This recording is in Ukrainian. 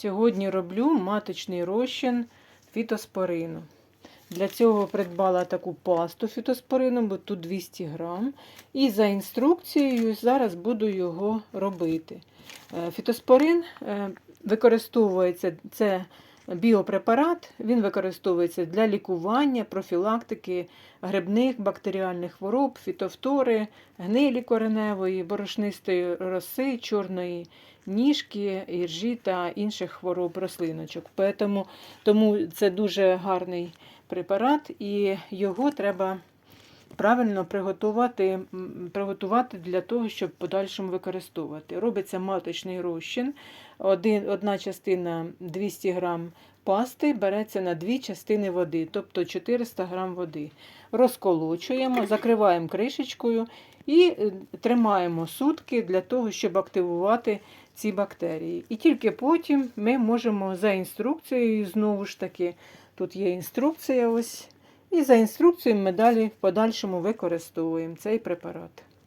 Сьогодні роблю маточний розчин фітоспорину. Для цього придбала таку пасту фітоспорину, бо тут 200 грам. І за інструкцією зараз буду його робити. Е, Фітоспорин е, використовується, це біопрепарат, він використовується для лікування, профілактики грибних бактеріальних хвороб, фітофтори, гнилі кореневої, борошнистої роси, чорної ніжки, іржі та інших хвороб рослиночок. Тому це дуже гарний препарат, і його треба правильно приготувати, приготувати для того, щоб в подальшому використовувати. Робиться маточний розчин. Один, одна частина 200 грам пасти береться на дві частини води, тобто 400 грам води. Розколочуємо, закриваємо кришечкою і е, тримаємо сутки для того, щоб активувати ці бактерії. І тільки потім ми можемо за інструкцією, знову ж таки, тут є інструкція ось. І за інструкцією ми далі в подальшому використовуємо цей препарат.